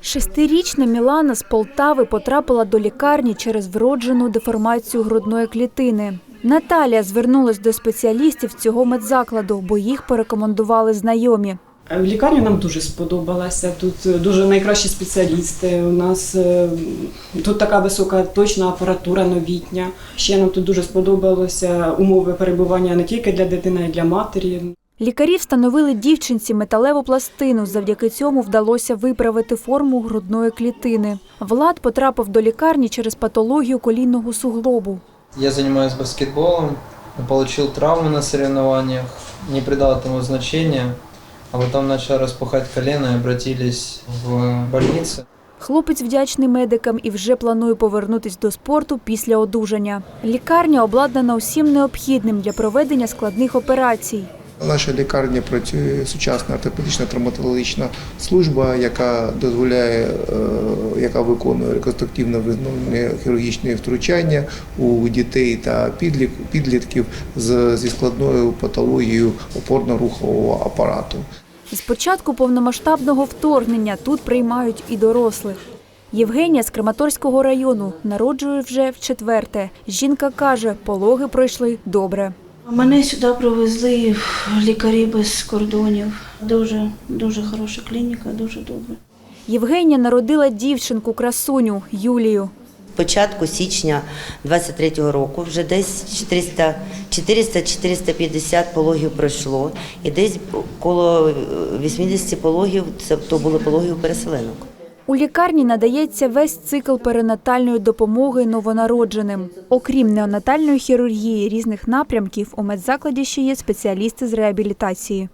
Шестирічна Мілана з Полтави потрапила до лікарні через вроджену деформацію грудної клітини. Наталія звернулась до спеціалістів цього медзакладу, бо їх порекомендували знайомі. В лікарні нам дуже сподобалася. Тут е, дуже найкращі спеціалісти. У нас е, тут така висока точна апаратура новітня. Ще нам тут дуже сподобалося умови перебування не тільки для дитини, а й для матері. Лікарі встановили дівчинці металеву пластину. Завдяки цьому вдалося виправити форму грудної клітини. Влад потрапив до лікарні через патологію колінного суглобу. Я занимаюсь баскетболом, получил травму на соревнованиях, не придал этому значения, а потом начал распухать колено и обратились в больницу. Хлопець вдячний медикам і вже планує повернутись до спорту після одужання. Лікарня обладнана усім необхідним для проведення складних операцій. В нашій лікарні працює сучасна ортопедична травматологічна служба, яка дозволяє, е, яка виконує реконструктивно визнання хірургічні втручання у дітей та підлітків зі складною патологією опорно-рухового апарату. З початку повномасштабного вторгнення тут приймають і дорослих. Євгенія з Краматорського району народжує вже в четверте. Жінка каже, пологи пройшли добре. Мене сюди привезли лікарі без кордонів. Дуже дуже хороша клініка, дуже добре. Євгенія народила дівчинку красуню Юлію. початку січня 23-го року вже десь 400 400-450 пологів пройшло, і десь коло е, 80 пологів це то були пологи у переселенок. У лікарні надається весь цикл перинатальної допомоги новонародженим. Окрім неонатальної хірургії різних напрямків, у медзакладі ще є спеціалісти з реабілітації.